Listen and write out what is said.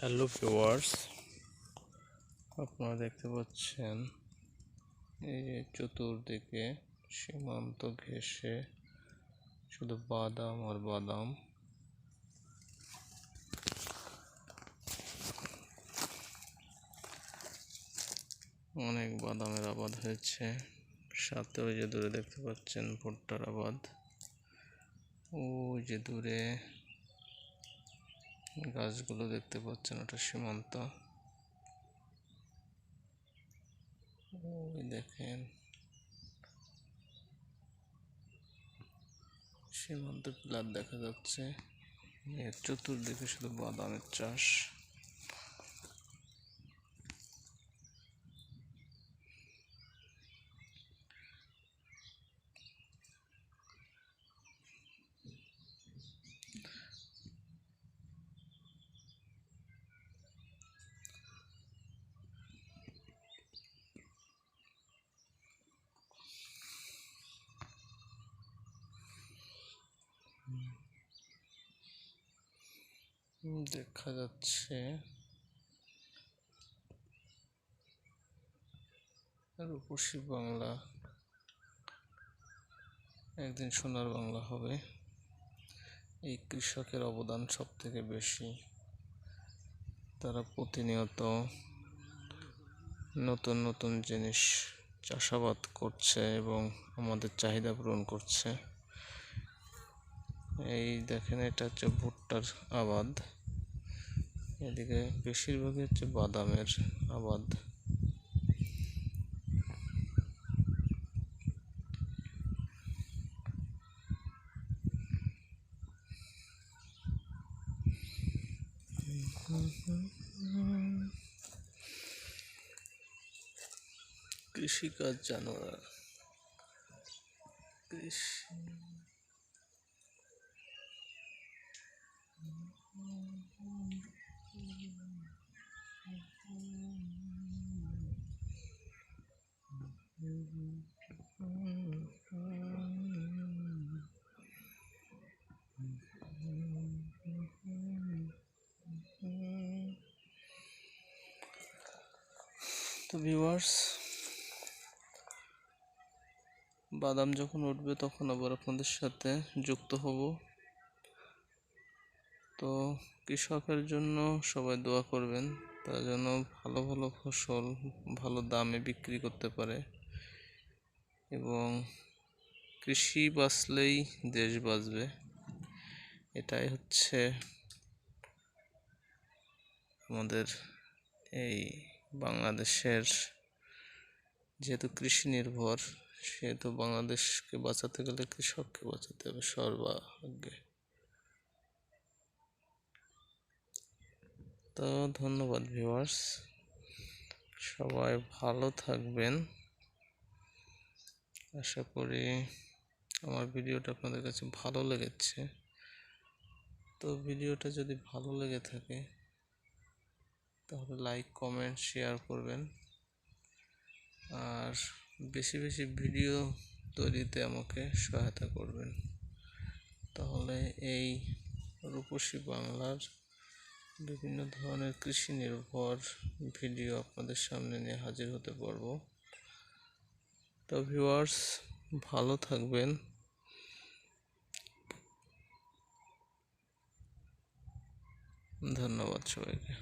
Hello viewers আপনারা দেখতে পাচ্ছেন, এই যে চতুর্দিকে সীমান্ত ঘেঁষে শুধু বাদাম আর বাদাম। অনেক বাদামের আবাদ হয়েছে। সাথে ওই যে দূরে দেখতে পাচ্ছেন ভুট্টার আবাদ। ওই যে দূরে গাছগুলো দেখতে পাচ্ছেন, ওটা সীমান্ত। ওই দেখেন। সীমান্ত পিলার দেখা যাচ্ছে। এর চতুর্দিকে শুধু বাদামের চাষ। দেখা যাচ্ছে। রূপসী বাংলা। একদিন সোনার বাংলা হবে। এই কৃষকের অবদান সব থেকে বেশি। তারা প্রতিনিয়ত নতুন নতুন জিনিস চাষাবাদ করছে এবং আমাদের চাহিদা পূরণ করছে। এই দেখেন এটা হচ্ছে ভুট্টার আবাদ। এদিকে বেশিরভাগই হচ্ছে বাদামের আবাদ। কৃষিকাজ জানোয়ার। কৃষি তো ভিউয়ার্স বাদাম যখন উঠবে তখন আবার আপনাদের সাথে যুক্ত হব। তো কৃষকের জন্য সবাই দোয়া করবেন, তার জন্য ভালো ভালো ফসল, ভালো দামে বিক্রি করতে পারে। এবং কৃষি বাঁচলেই দেশ বাঁচবে। এটাই হচ্ছে আমাদের এই বাংলাদেশের যেহেতু কৃষি নির্ভর, সেহেতু বাংলাদেশকে বাঁচাতে গেলে কৃষককে বাঁচাতে হবে সর্বাগ্রে। তো ধন্যবাদ ভিউয়ার্স সবাই ভালো থাকবেন। আশা করি আমার ভিডিওটা আপনাদের কাছে ভালো লেগেছে। তো ভিডিওটা যদি ভালো লেগে থাকে, তাহলে লাইক কমেন্ট শেয়ার করবেন। আর বেশি বেশি ভিডিও তৈরিতে আমাকে সহায়তা করবেন। তাহলে এই রূপসী বাংলার বিভিন্ন ধরনের কৃষি নির্ভর ভিডিও আপনাদের সামনে নিয়ে হাজির হতে পারব। তো ভিউয়ার্স ভালো থাকবেন। ধন্যবাদ সবাইকে।